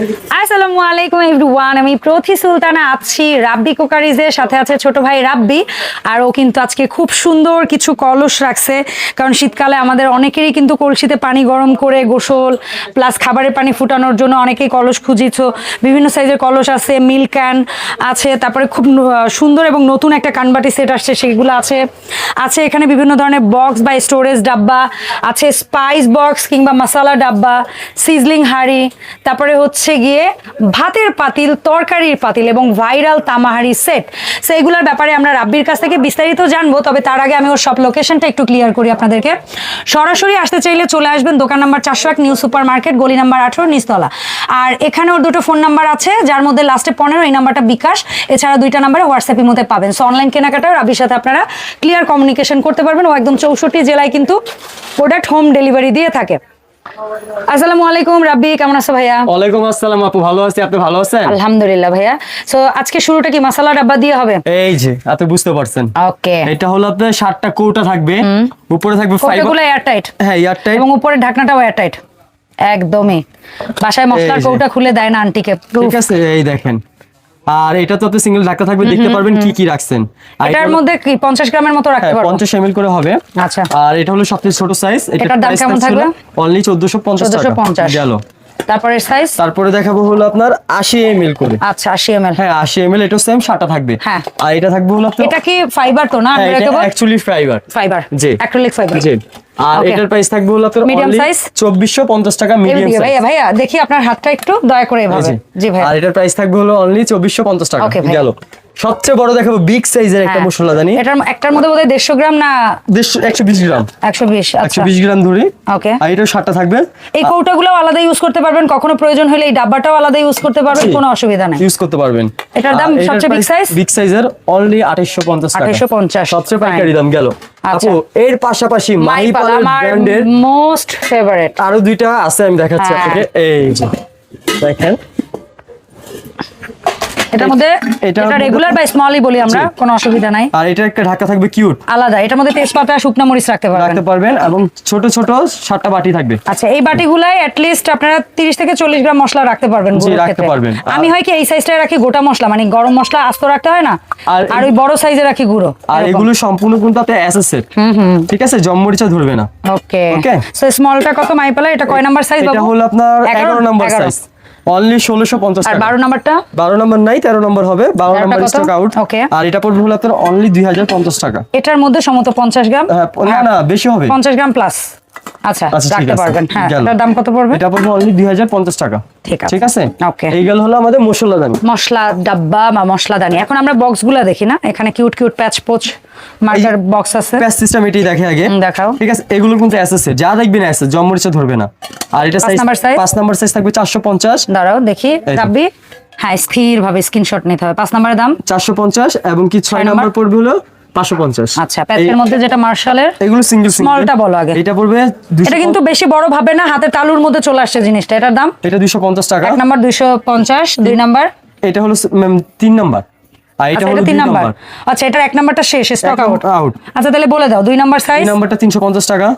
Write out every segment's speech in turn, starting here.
আসসালামু আলাইকুম এভরিওয়ান, আমি প্রথি সুলতানা, আছি রাব্বি কুকারিজের সাথে আছে ছোট ভাই রাব্বি, আর ও কিন্তু আজকে খুব সুন্দর কিছু কলস রাখছে, কারণ শীতকালে আমাদের অনেকেরই কিন্তু কলসিতে পানি গরম করে গোসল প্লাস খাবারের পানি ফুটানোর জন্য অনেকেই কলস খুঁজিছ বিভিন্ন সাইজের কলস আছে, মিল্ক ক্যান আছে, তারপরে খুব সুন্দর এবং নতুন একটা কানবাটি সেট আসছে, সেগুলো আছে আছে এখানে বিভিন্ন ধরনের বক্স বা স্টোরেজ ডাব্বা, আছে স্পাইস বক্স কিংবা মশালা ডাব্বা সিজলিং হাড়ি, তারপরে হচ্ছে গিয়ে ভাতের পাতিল, তরকারির পাতিল এবং ভাইরাল তামাহারি সেট সো এগুলোর ব্যাপারে আমরা রাব্বির কাছ থেকে বিস্তারিত জানব, তবে তার আগে আমি ওর সব লোকেশনটা একটু ক্লিয়ার করি আপনাদেরকে। সরাসরি আসতে চাইলে চলে আসবেন দোকান নাম্বার চারশো এক নিউ সুপার মার্কেট গলি নাম্বার আঠেরো, নিচতলা। আর এখানে ওর দুটো ফোন নাম্বার আছে, যার মধ্যে লাস্টে পনেরো, এই নাম্বারটা বিকাশ। এছাড়া দুইটা নাম্বারে হোয়াটসঅ্যাপের মধ্যে পাবেন। সো অনলাইন কেনাকাটাও রাবির সাথে আপনারা ক্লিয়ার কমিউনিকেশন করতে পারবেন। ও একদম চৌষট্টি জেলায় কিন্তু প্রোডাক্ট হোম ডেলিভারি দিয়ে থাকে। আসসালামু আলাইকুম রাব্বি কেমন আছো ভাইয়া? ওয়ালাইকুম আসসালাম আপু ভালো আছি আপনি ভালো আছেন? আলহামদুলিল্লাহ ভাইয়া। সো আজকে শুরুটা কি মশলা ডাব্বা দিয়ে হবে? এই যে আপনি বুঝতে পারছেন। ওকে এটা হলো আপনার ষাটটা কৌটা থাকবে উপরে থাকবে ফাইবার কৌটাগুলো এয়ারটাইট হ্যাঁ এয়ারটাইট এবং উপরে ঢাকনাটাও এয়ারটাইট একদমই। বাসায় মশলার কৌটা খুলে দেয় না আন্টিকে। ঠিক আছে এই দেখেন। আর এটা তো সিঙ্গেল ঢাকা থাকবে দেখতে পারবেন কি কি রাখছেন। এটার মধ্যে কি পঞ্চাশ গ্রামের মতো রাখতে পারব? পঞ্চাশ এমএল করে হবে। আচ্ছা। আর এটা হলো সবচেয়ে ছোট সাইজ এটার দাম কেমন থাকবে? অনলি চোদ্দশো পঞ্চাশ চোদ্দশো টাকা পঞ্চাশ। গেল। তারপরে সাইজ তারপরে দেখাবো হলো আপনার আশি এমএল করে। আচ্ছা আশি এম হ্যাঁ আশি এমএল এটা সেম সাতটা থাকবে। হ্যাঁ। আর এটা থাকবে হলো আপনার এটা কি ফাইবার তো না? হ্যাঁ, এটা actually fibre fibre ji. Acrylic fibre ji. আর Okay. এটার প্রাইস থাকবে হলো আপনার size? চব্বিশশো পঞ্চাশ টাকা মিডিয়াম সাইজ ভাইয়া ভাইয়া দেখি আপনার হাতটা একটু দয়া করে এভাবে। জি ভাই আর এটার প্রাইস থাকবে হলো অনলি চব্বিশশো পঞ্চাশ টাকা। গেল। সবচেয়ে বড় দেখাবো বিগ সাইজের একটা হ্যাঁ। মশলা এটার একটার মধ্যে বোধহয় দেড়শো গ্রাম না দেড়শো একশো বিশ গ্রাম। একশো বিশ একশো আচ্ছা বিশ গ্রাম ধরি ওকে আর এটাও ষাটটা থাকবে? এই কৌটাগুলো আলাদা ইউজ করতে পারবেন কখনো প্রয়োজন হলে এই ডাব্বাটাও আলাদা ইউজ করতে পারবেন কোনো অসুবিধা নেই। ইউজ করতে পারবেন। এটার দাম সবচেয়ে বিগ সাইজ বিগ সাইজের অনলি আঠাইশশো পঞ্চাশ টাকা। 2850 সবচেয়ে পাইকারি দাম গেল। আপু এর পাশাপাশি মাইপাল মাহিপালের আমার ব্র্যান্ডের মোস্ট ফেভারিট আরও দুইটা আছে আমি দেখাচ্ছি হ্যাঁ। আপনাকে। এই দেখেন। এটার মধ্যে এটা রেগুলার বা স্মলই বলি আমরা কোনো অসুবিধা নাই। আর এটা একটা ঢাকা থাকবে কিউট আলাদা এটার মধ্যে তেজপাতা শুকনা মরিচ রাখতে পারবেন। রাখতে পারবেন এবং ছোট ছোট সাতটা বাটি থাকবে। আচ্ছা এই বাটিগুলাই লিস্ট আপনারা 30 থেকে 40 গ্রাম মশলা রাখতে পারবেন জি, রাখতে পারবেন। আমি হয় কি এই সাইজটায় রাখি গোটা মশলা মানে গরম মশলা আস্ত রাখতে হয় না? আর ওই বড় সাইজে রাখি গুঁড়ো আর এগুলো সম্পূর্ণ কিন্তু আপনার এসএসএর ঠিক আছে? জম্মরিচা ধরবে না। ওকে Okay. সো স্মলটা কত? মাইপালা এটা কয় নাম্বার সাইজ এটা হলো আপনার এগারো নম্বর সাইজ অনলি ষোলোশো পঞ্চাশ আর টাকা। 12 নাম্বারটা? বারো নম্বর নাই তেরো নম্বর হবে বারো তেরোটা নম্বর কত? স্টক আউট আর এটা পড়বে হলো আপনার অনলি দুই হাজার পঞ্চাশ টাকা। এটার মধ্যে সমত 50 গ্রাম? হ্যাঁ, না না বেশি হবে। 50 গ্রাম প্লাস আচ্ছা আচ্ছা রাখতে পারবেন। হ্যাঁ এটার দাম কত পড়বে? এটা পড়বে অনলি দুই হাজার পঞ্চাশ টাকা। ঠিক আছে। ঠিক আছে? Okay. এই গেল হলো আমাদের মশলা মশলা ডাব্বা বা মশলাদানি এখন আমরা বক্সগুলো দেখি না? এখানে cute cute patch pouch marker box আছে। প্যাচ সিস্টেম এটাই দেখে আগে। দেখাও। ঠিক আছে? এগুলো কিন্তু যা দেখবেন এসএস জম্মরিচা ধরবে না। আর এটা সাইজ নাম্বার নাম্বার সাইজ থাকবে চারশো পঞ্চাশ। দাঁড়াও দেখি। রাব্বি? হ্যাঁ স্থির ভাবে স্ক্রিনশট নিতে হবে। পাঁচ নাম্বারের দাম? চারশো পঞ্চাশ এবং কি ছয় নম্বর নাম্বার পড়বে হলো? পাঁচশো পঞ্চাশ। আচ্ছা প্যাচের মধ্যে যেটা মার্শালের এগুলো সিঙ্গেল Smallটা বলো আগে। এটা পড়বে এটা কিন্তু বেশি বড় ভাবে না হাতে তালুর মধ্যে চলে আসছে জিনিসটা। এটার দাম? এটা দুশো পঞ্চাশ টাকা। এক নাম্বার দুইশো পঞ্চাশ দুই নাম্বার? এটা হলো তিন নাম্বার। এটা আচ্ছা হলো তিন তিন নাম্বার। নাম্বার। আচ্ছা এটার এক নাম্বারটা শেষ স্টক এক আউট আচ্ছা তাহলে বলে দাও দুই নাম্বার সাইজ নাম্বারটা টাকা।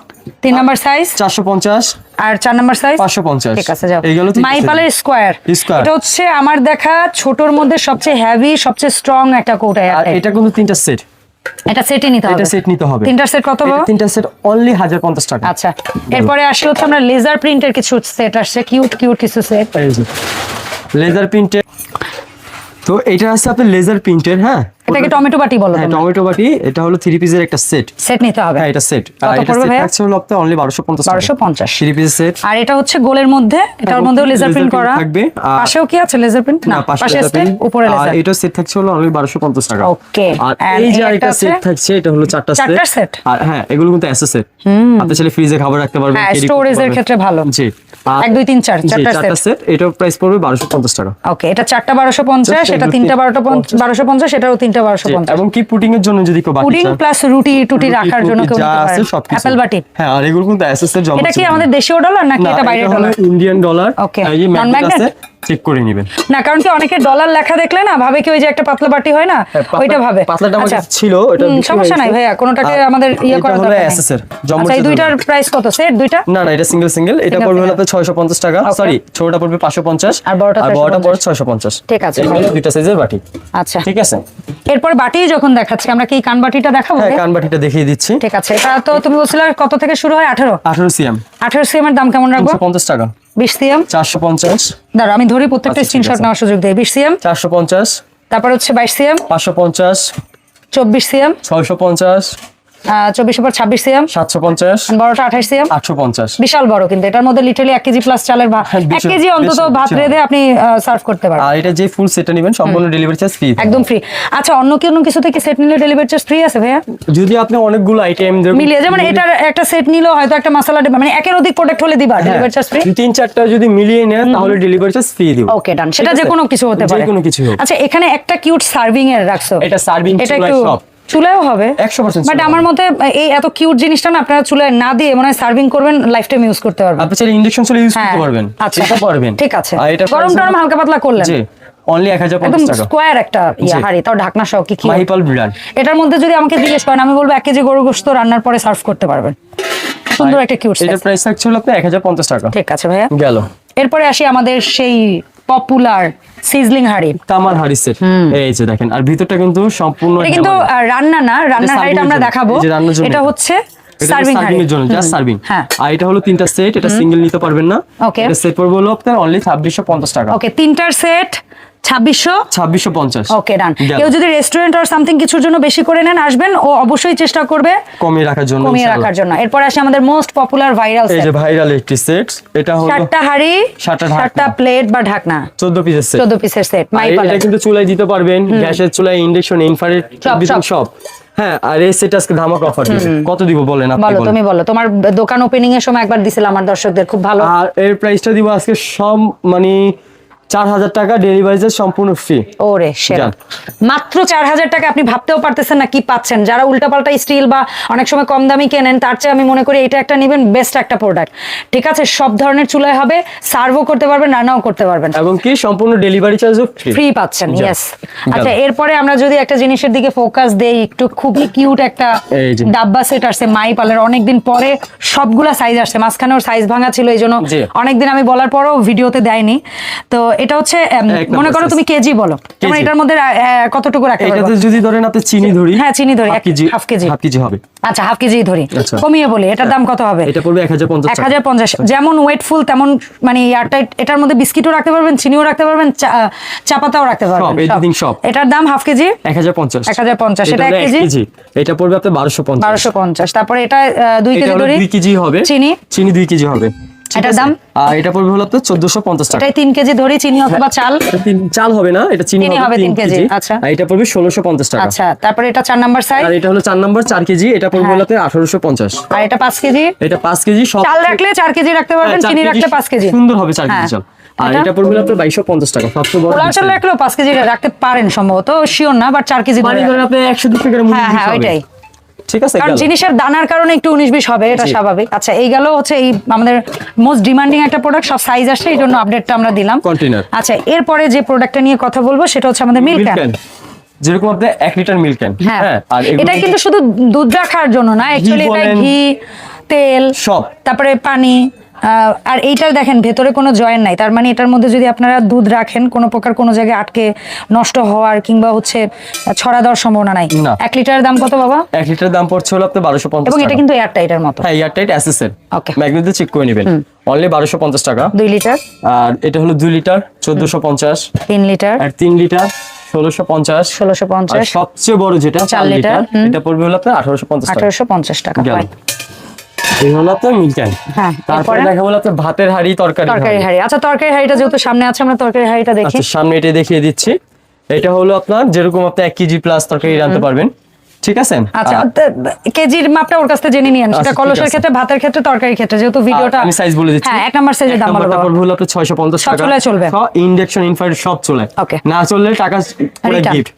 তিন নাম্বার সাইজ চারশো পঞ্চাশ। আর চার নাম্বার সাইজ ঠিক আছে যাও। মাইপালের। এটা হচ্ছে আমার দেখা ছোটর মধ্যে সবচেয়ে হেভি সবচেয়ে স্ট্রং একটা কোটা আর এটা কিন্তু তিনটা সেট এটা সেটই নিতে হবে। এটা সেট নিতে হবে। তিনটা সেট কত হবে বাবা? তিনটা সেট অনলি হাজার পঞ্চাশ টাকা। আচ্ছা এরপরে আসি হচ্ছে আমরা লেজার প্রিন্টের কিছু সেট আসছে কিউট কিউট কিছু সেট লেজার প্রিন্টের তো এটা আছে আপনার লেজার প্রিন্টের হ্যাঁ? এটাকে টমেটো বাটি বলো হ্যাঁ টমেটো বাটি এটা হলো থ্রি পিসের একটা সেট সেট নিতে হবে। হ্যাঁ এটা সেট আর এটা সেট? থাকছে হলো আপনার অনলি বারোশো পঞ্চাশ বারোশো পঞ্চাশ। থ্রি পিসের সেট আর এটা হচ্ছে গোলের মধ্যে এটার মধ্যেও লেজার প্রিন্ট করা। থাকবে, পাশেও কি আছে লেজার প্রিন্ট না পাশে স্টেপ print, উপরে আর এটা সেট থাকছে হলো অনলি বারোশো পঞ্চাশ টাকা। Okay, আর এই যে একটা সেট থাকছে এটা হলো চারটা সেট চারটা সেট আর হ্যাঁ এগুলো কিন্তু এসএস সেট আপনি চাইলে ফ্রিজে খাবার রাখতে পারবেন হ্যাঁ, পারবেন। ক্ষেত্রে ভালো। জি। এক, দুই, তিন, চার, চারটা সেট এটার প্রাইস পড়বে টাকা। ওকে এটা চারটা বারোশো পঞ্চাশ Just এটা তিনটা তিন- বারোটা বারোশো পঞ্চাশ এটাও তিনটা বারোশো জি, পঞ্চাশ। এবং কি এর জন্য যদি কেউ বাটি পুডিং প্লাস রুটি টুটি রাখার জন্য কেউ নিতে বাটি? হ্যাঁ আর এগুলো কিন্তু এসএস এর জমা এটা কি আমাদের দেশীয় ডলার নাকি এটা বাইরের dollar Indian dollar magnet check করে নেবেন। না কারণ কি অনেকে ডলার লেখা দেখলে না ভাবে কি ওই যে একটা পাতলা বাটি হয় না? হ্যাঁ, ওইটা ভাবে। পাতলাটা আমার আচ্ছা। ছিল, ওটা সমস্যা নাই ভাইয়া কোনোটাকে আমাদের ইয়ে হলো দরকার নেই। SS এর, আচ্ছা এই দুইটার প্রাইস কত? সেট দুইটা? না না এটা সিঙ্গেল সিঙ্গেল এটা পড়বে হলো single। আপনার ছয়শো পঞ্চাশ টাকা। সরি ছোটটা পড়বে পাঁচশো পঞ্চাশ। আর বড়টা আর বড়টা পড়বে ছয়শো পঞ্চাশ। ঠিক আছে। এই দুইটা সাইজের বাটি। আচ্ছা। ঠিক আছে? এরপর বাটি যখন দেখাচ্ছি আমরা কি কান বাটিটা দেখাবো হ্যাঁ কান বাটিটা দেখিয়ে দিচ্ছি। ঠিক আছে এটা তো তুমি বলছিলে কত থেকে শুরু হয়? আঠারো? আঠারো সিএম। আঠারো সিএম এর দাম কেমন রাখব? তিনশো পঞ্চাশ টাকা। 20 সিএম। 450 দাঁড়া আমি ধরি প্রত্যেকটা স্ক্রিনশট নেওয়ার সুযোগ দেই 20 সিএম। 450 তারপর হচ্ছে 22 সিএম। 550 24 সিএম। 650 চব্বিশ ছাব্বিশ সাতশো পঞ্চাশ। আঠাশ পঞ্চাশ। বিশাল বড় কিন্তু এটার মধ্যে হ্যাঁ, ভাত আপনি সার্ভ করতে যে ফুল সম্পূর্ণ আচ্ছা, যদি আপনি অনেকগুলো আইটেম মিলিয়ে যেমন এটার একটা সেট নিলে হয়তো একটা মশলা মানে একের অধিক প্রোডাক্ট হলে দিবা হ্যাঁ। চার্জ ফ্রি তিন চারটা যদি মিলিয়ে নেন তাহলে ডেলিভারি চার্জ ফ্রি দিব। ওকে সেটা যে কোনো কিছু হতে পারে। কিছু আচ্ছা এখানে একটা কিউট সার্ভিং এর রাখছো। এটা সার্ভিং এটা একটু চুলায়ও হবে। 100% বাট আমার মতে এই এত কিউট জিনিসটা না আপনারা চুলায় না দিয়ে মনে হয় সার্ভিং করবেন লাইফ টাইম ইউজ করতে পারবেন। আপনি চাইলে ইন্ডাকশন চলে ইউজ হ্যাঁ করতে পারবেন। আচ্ছা। এটা পারবেন। ঠিক আছে। আর এটা গরম টরম হালকা পাতলা করলেন। জি অনলি এক হাজার একদম পঞ্চাশ টাকা। স্কোয়ার একটা ইয়া হাড়ি তাও ঢাকনা সহ কি কি মাহিপাল ব্র্যান্ড এটার মধ্যে যদি আমাকে জিজ্ঞেস করেন আমি বলব এক কেজি গরু গোস্ত রান্নার পরে সার্ভ করতে পারবেন। সুন্দর একটা কিউট এটা প্রাইস থাকছে হলো আপনার এক হাজার পঞ্চাশ টাকা। ঠিক আছে ভাইয়া। গেল। এরপরে আসি আমাদের সেই পপুলার সিজলিং হাড়ি। কামাল হাড়ি সেট এই যে দেখেন আর ভিতরটা কিন্তু সম্পূর্ণ এটা কিন্তু। রান্না না রান্না হাড়িটা আমরা দেখাবো। এটা হচ্ছে সার্ভিং হাড়ি এর জন্য জাস্ট সার্ভিং হ্যাঁ। আর এটা হলো তিনটা সেট এটা সিঙ্গেল নিতে পারবেন না। এটা সেট পড়বে হলো আপনার অনলি ছাব্বিশশো পঞ্চাশ টাকা। ওকে তিনটার সেট ছাব্বিশশো? ছাব্বিশশো পঞ্চাশ। ওকে ডান কেউ যদি রেস্টুরেন্ট আর সামথিং কিছুর জন্য বেশি করে নেন আসবেন ও অবশ্যই চেষ্টা করবে কমিয়ে রাখার জন্য কমিয়ে রাখার জন্য। এরপর আসে আমাদের মোস্ট পপুলার ভাইরাল এই যে ভাইরাল একটি সেট এটা হলো চারটা হাড়ি সাতটা প্লেট বা ঢাকনা। চোদ্দ পিসের সেট চোদ্দ পিসের সেট মাই এটা কিন্তু চুলায় দিতে পারবেন গ্যাসের চুলায় ইন্ডাকশন ইনফ্রারেড সব, হ্যাঁ আর এই সেট আজকে ধামাকা অফার কত দিব বলেন আপনি বলো বলেন। তুমি বলো। তোমার দোকান ওপেনিং এর সময় একবার দিছিলাম আমার দর্শকদের খুব ভালো। আর এর প্রাইসটা দিব আজকে সব মানে চার হাজার টাকা ডেলিভারি চার্জ সম্পূর্ণ ফ্রি ওরে সেরা। মাত্র চার হাজার টাকা আপনি ভাবতেও পারতেছেন না কি পাচ্ছেন। যারা উল্টাপাল্টা স্টিল বা অনেক সময় কম দামি কেনেন তার চেয়ে আমি মনে করি এটা একটা নেবেন বেস্ট একটা প্রোডাক্ট ঠিক আছে সব ধরনের চুলায় হবে সার্ভও করতে পারবেন রান্নাও করতে পারবেন। এবং কি? সম্পূর্ণ ডেলিভারি চার্জও ফ্রি ফ্রি পাচ্ছেন। ইয়েস আচ্ছা এরপরে আমরা যদি একটা জিনিসের দিকে ফোকাস দেই একটু খুবই কিউট একটা ডাব্বা সেট আসছে মাই পালের অনেকদিন পরে সবগুলা সাইজ আসছে মাঝখানে ওর সাইজ ভাঙা ছিল এই জন্য। অনেকদিন আমি বলার পরও ভিডিওতে দেয়নি। তো এটা হচ্ছে মনে করো তুমি কেজি বলো। তোমার এটার মধ্যে কতটুকু রাখতে পারব? এটাতে যদি ধরেন আপনি চিনি ধরি হ্যাঁ, চিনি ধরি, হাফ এক- KG half KG. Half KG হবে। আচ্ছা হাফ কেজি ধরি। আচ্ছা। কমিয়ে বলি এটার দাম কত হবে? এটা পড়বে এক হাজার পঞ্চাশ এক হাজার পঞ্চাশ। যেমন ওয়েটফুল তেমন মানে এয়ারটাইট এটার মধ্যে বিস্কিটও রাখতে পারবেন চিনিও রাখতে পারবেন চা- পাতাও রাখতে পারবেন সব, everything সব। এটার দাম হাফ কেজি? এক হাজার পঞ্চাশ। 1050, এটা এক হলো কেজি? এটা পড়বে আপনার বারোশো পঞ্চাশ। বারোশো পঞ্চাশ। তারপরে এটা আহ, দুই কেজি হলো ধরি। দুই কেজি হবে। চিনি? চিনি দুই কেজি হবে। এটার দাম? এটা পড়বে হলো আপনার টাকা। কেজি ধরি চিনি অথবা চাল? চাল হবে না এটা চিনি হবে কেজি, আচ্ছা। এটা পড়বে ষোলোশো পঞ্চাশ টাকা। আচ্ছা তারপরে এটা চার নাম্বার সাইজ আর এটা হলো চার নম্বর কেজি এটা পড়বে হ্যাঁ। হলো আপনার আঠারোশো পঞ্চাশ। আর এটা পাঁচ কেজি? এটা পাঁচ কেজি সব চাল রাখলে চার কেজি রাখতে পারবেন হ্যাঁ, চিনি রাখলে পাঁচ কেজি। সুন্দর হবে হ্যাঁ। কেজি চাল। আর এটা? পড়বে আপনার বাইশশো পঞ্চাশ টাকা সবচেয়ে বড় চাল রাখলেও পাঁচ কেজি রাখতে পারেন সম্ভবত শিওর না বাট চার কেজি ধরে আপনি একশো দুশো গ্রাম হ্যাঁ হ্যাঁ ওইটাই। ঠিক আছে কারণ জিনিসের দানার কারণে একটু উনিশ বিশ হবে এটা স্বাভাবিক। আচ্ছা এই গেল হচ্ছে এই আমাদের মোস্ট ডিমান্ডিং একটা প্রোডাক্ট সব সাইজ আসছে এই জন্য আপডেটটা আমরা দিলাম। কন্টেনার আচ্ছা এরপরে যে প্রোডাক্টটা নিয়ে কথা বলব সেটা হচ্ছে আমাদের মিল্ক ক্যান যেরকম আপনি এক লিটার মিল্ক ক্যান হ্যাঁ। আর এটা কিন্তু শুধু দুধ রাখার জন্য না অ্যাকচুয়ালি এটা ঘি তেল সব। তারপরে পানি। আর এইটার দেখেন ভেতরে কোনো জয়েন নাই। তার মানে এটার মধ্যে যদি আপনারা দুধ রাখেন কোনো প্রকার কোনো জায়গায় আটকে নষ্ট হওয়ার কিংবা হচ্ছে ছড়া দেওয়ার সম্ভাবনা নাই। এক লিটারের দাম কত বাবা? এক লিটার দাম পড়ছে হলো আপনার বারোশো পঞ্চাশ এবং এটা কিন্তু এয়ারটাইটের মতো। হ্যাঁ এয়ারটাইট অ্যাসেসের Okay. ম্যাগনেট চেক করে নেবেন। অনলি বারোশো পঞ্চাশ টাকা। দুই লিটার। আর এটা হলো দুই লিটার চোদ্দশো পঞ্চাশ। তিন লিটার। আর তিন লিটার ষোলোশো পঞ্চাশ। ষোলোশো পঞ্চাশ। সবচেয়ে বড় যেটা চার লিটার, এটা পড়বে হলো আপনার আঠারোশো পঞ্চাশ আঠারোশো পঞ্চাশ টাকা। এই হলো হ্যাঁ তারপরে দেখা ভাতের হাড়ি তরকারি তরকারি। হাঁড়ি। আচ্ছা তরকারি হাঁড়িটা যেহেতু সামনে আছে আমরা তরকারি হাঁড়িটা দেখি। আচ্ছা সামনে এটা দেখিয়ে দিচ্ছি। এটা হলো আপনার যেরকম আপনি এক কেজি প্লাস তরকারি রাখতে পারবেন। ঠিক আছে? আচ্ছা কেজির মাপটা ওর কাছ থেকে জেনে নিয়েন সেটা আচ্ছা, কলসের ক্ষেত্রে ভাতের ক্ষেত্রে তরকারির ক্ষেত্রে যেহেতু ভিডিওটা আমি সাইজ বলে দিচ্ছি। হ্যাঁ এক নাম্বার সাইজের দাম বলো নাম্বারটা বাবা। পড়বে 650 টাকা। চুলায় চলবে? ইন্ডাকশন ইনফ্রারেড সব চলে Okay. না চললে টাকা পুরো গিফট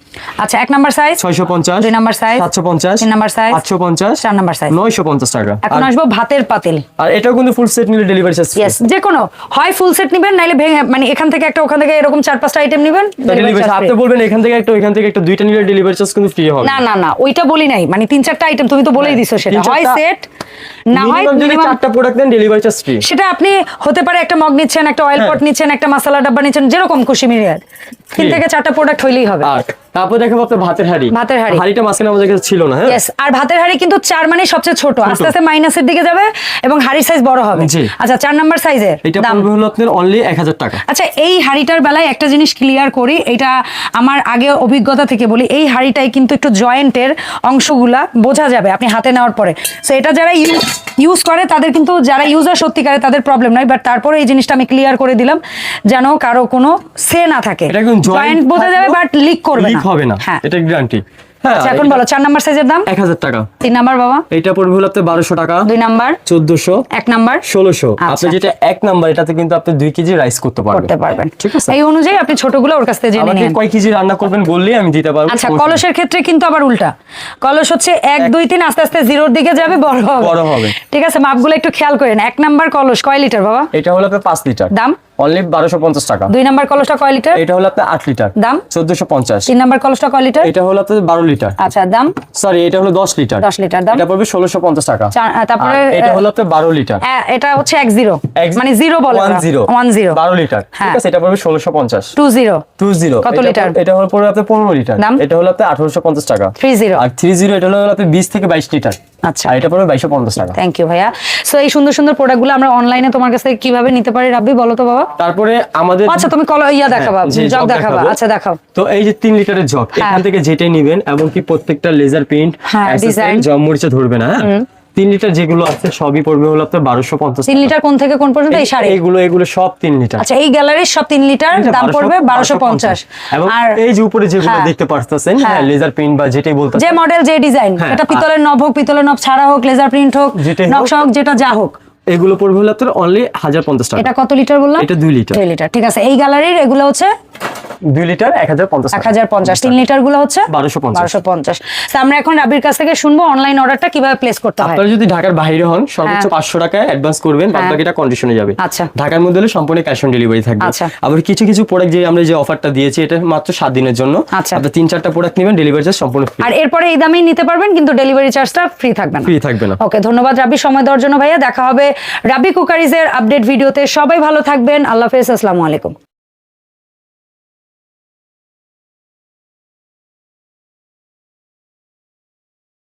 আচ্ছা এক নাম্বার সাইজ 650 দুই নাম্বার size, 750 তিন নাম্বার size, 850 চার নাম্বার size। 950 টাকা। এখন আসব ভাতের পাতিল। আর এটাও কিন্তু ফুল সেট নিলে ডেলিভারি চার্জ ইয়েস যে কোনো হয় ফুল সেট নেবেন নাইলে ভেঙে মানে এখান থেকে একটা ওখান থেকে এরকম চার পাঁচটা আইটেম নেবেন ডেলিভারি আপনি বলবেন এখান থেকে একটা ওইখান থেকে একটা দুইটা নিলে ডেলিভারি চার্জ কিন্তু ফ্রি হবে। না না না ওইটা বলি নাই। মানে তিন চারটা আইটেম তুমি তো বলেই দিছো সেটা। হয় সেট না হয় চারটা product then delivery charge free সেটা আপনি হতে পারে একটা মগ নিচ্ছেন একটা অয়েল হ্যাঁ। পট নিচ্ছেন একটা মশলা ডাব্বা নিচ্ছেন যেরকম খুশি মিলিয়ে তিন থেকে চারটা প্রোডাক্ট হইলেই হবে। তারপর দেখাবো আপনার ভাতের হাড়ি। ভাতের হাঁড়ি। হাড়িটা মাঝখানে আমাদের কাছে ছিল না হ্যাঁ? আর ভাতের হাড়ি কিন্তু চার মানে সবচেয়ে ছোট। আস্তে আস্তে মাইনাসের দিকে যাবে এবং হাড়ির সাইজ বড় হবে। আচ্ছা চার নাম্বার সাইজের এটা পড়বে হলো আপনার অনলি এক হাজার টাকা। আচ্ছা এই হাঁড়িটার বেলায় একটা জিনিস ক্লিয়ার করি এটা আমার আগে অভিজ্ঞতা থেকে বলি এই হাঁড়িটায় কিন্তু একটু জয়েন্টের অংশগুলা বোঝা যাবে আপনি হাতে নেওয়ার পরে। সো এটা যারা ইউজ করে তাদের কিন্তু যারা ইউজার সত্যিকারে তাদের প্রবলেম নয় বাট তারপরে এই জিনিসটা আমি ক্লিয়ার করে দিলাম যেন কারও কোনো সে না থাকে। জয়েন্ট বোঝা যাবে বাট লিক করবে লিক হবে না। হ্যাঁ। এটা গ্যারান্টি আচ্ছা এখন বলো চার নাম্বার সাইজের দাম? এক হাজার টাকা। তিন নাম্বার বাবা? এটা পড়বে হলো আপনার বারোশো টাকা। দুই নাম্বার? চোদ্দশো। এক নাম্বার? ষোলোশো। আচ্ছা। আপনি যেটা এক নাম্বার এটাতে কিন্তু আপনি দুই কেজি রাইস করতে পারবেন। ঠিক আছে? এই অনুযায়ী আপনি ছোটগুলো ওর কাছ থেকে জেনে নিন। কয় কেজি রান্না করবেন বললেই আমি দিতে পারব। আচ্ছা কলসের ক্ষেত্রে কিন্তু আবার উল্টা। কলস হচ্ছে এক দুই তিন আস্তে আস্তে জিরোর দিকে যাবে বড় হবে। বড় হবে। ঠিক আছে মাপগুলো একটু খেয়াল করেন এক নাম্বার কলস কয় লিটার বাবা? এটা হলো পাঁচ লিটার। দাম? অনলি বারোশো পঞ্চাশ টাকা। দুই নাম্বার কলসটা কয় লিটার? এটা হলো আপনার আট লিটার। দাম? চোদ্দশো পঞ্চাশ। তিন নাম্বার কলসটা কয় লিটার? এটা হলো আপনার বারো লিটার। আচ্ছা দাম? সরি এটা হলো দশ লিটার। 10 লিটার দাম। এটা পড়বে ষোলোশো পঞ্চাশ টাকা। তারপরে, এটা হলো আপনার বারো লিটার। এটা হচ্ছে এক জিরো। এক- মানে জিরো বলে ওয়ান জিরো। One zero. বারো লিটার। ঠিক হ্যাঁ। আছে এটা পড়বে ষোলোশো পঞ্চাশ। Two zero. Two zero. কত লিটার? এটা হলো পড়বে আপনার পনেরো লিটার। দাম? এটা হলো আপনার আঠারোশো পঞ্চাশ টাকা। Three zero. আর থ্রি জিরো এটা হলো আপনার বিশ থেকে বাইশ লিটার। আচ্ছা। আর এটা পড়বে বাইশশো পঞ্চাশ টাকা। থ্যাংক ইউ ভাইয়া। সো এই সুন্দর সুন্দর প্রোডাক্টগুলো আমরা অনলাইনে তোমার কাছ কীভাবে নিতে পারি রাব্বি বলো তো বাবা? তারপরে আমাদের আচ্ছা তুমি কল ইয়া দেখাবা হ্যাঁ, জগ জগ দেখাবা। আচ্ছা দেখাও। তো এই যে তিন লিটারের জগ এখান থেকে যেটাই নিবেন এবং কি প্রত্যেকটা লেজার প্রিন্ট হ্যাঁ, design। জম মরিচা ধরবে না হ্যাঁ? তিন লিটার যেগুলো আছে সবই পড়বে হলো আপনার বারোশো পঞ্চাশ তিন লিটার কোন থেকে কোন পর্যন্ত? এই শাড়ি এগুলো এগুলো সব তিন লিটার। আচ্ছা এই গ্যালারির সব তিন লিটার দাম পড়বে বারোশো পঞ্চাশ। এবং আর এই যে উপরে যেগুলো হ্যাঁ। দেখতে পারতেছেন হ্যাঁ। লেজার প্রিন্ট বা যেটাই বলতে যে মডেল যে ডিজাইন হ্যাঁ, এটা পিতলের নব হোক পিতলের নব ছাড়া হোক লেজার প্রিন্ট হোক। নকশা হোক যেটা যা হোক। এগুলো পড়বে হলো আপনার অনলি হাজার পঞ্চাশ টাকা। এটা কত লিটার বললাম? এটা দুই লিটার। দুই লিটার ঠিক আছে। এই গ্যালারির এগুলো হচ্ছে দুই লিটার এক হাজার পঞ্চাশ এক হাজার পঞ্চাশ তিন লিটারগুলো হচ্ছে 1250 বারোশো পঞ্চাশ। তো আমরা এখন রাবির কাছ থেকে শুনব অনলাইন অর্ডারটা কীভাবে প্লেস করতে হয়। আপনারা যদি ঢাকার বাইরে হন সর্বোচ্চ হ্যাঁ। পাঁচশো টাকা অ্যাডভান্স করবেন বাদ হ্যাঁ। বাকিটা কন্ডিশনে যাবে। আচ্ছা। ঢাকার মধ্যে হলে সম্পূর্ণ ক্যাশ অন ডেলিভারি থাকবে। আচ্ছা। আবার কিছু কিছু প্রোডাক্ট যে আমরা যে অফারটা দিয়েছি এটা মাত্র সাত দিনের জন্য। আচ্ছা। আপনি তিন চারটা প্রোডাক্ট নেবেন ডেলিভারি চার্জ সম্পূর্ণ ফ্রি আর এরপরে এই দামেই নিতে পারবেন কিন্তু ডেলিভারি চার্জটা ফ্রি থাকবে না। ফ্রি থাকবে না। ওকে ধন্যবাদ রাবি সময় দেওয়ার জন্য ভাইয়া। দেখা হবে রাবি কুকারিজের আপডেট ভিডিওতে। সবাই ভালো থাকবেন। আল্লাহ হাফেজ আসসালামু আলাইকুম।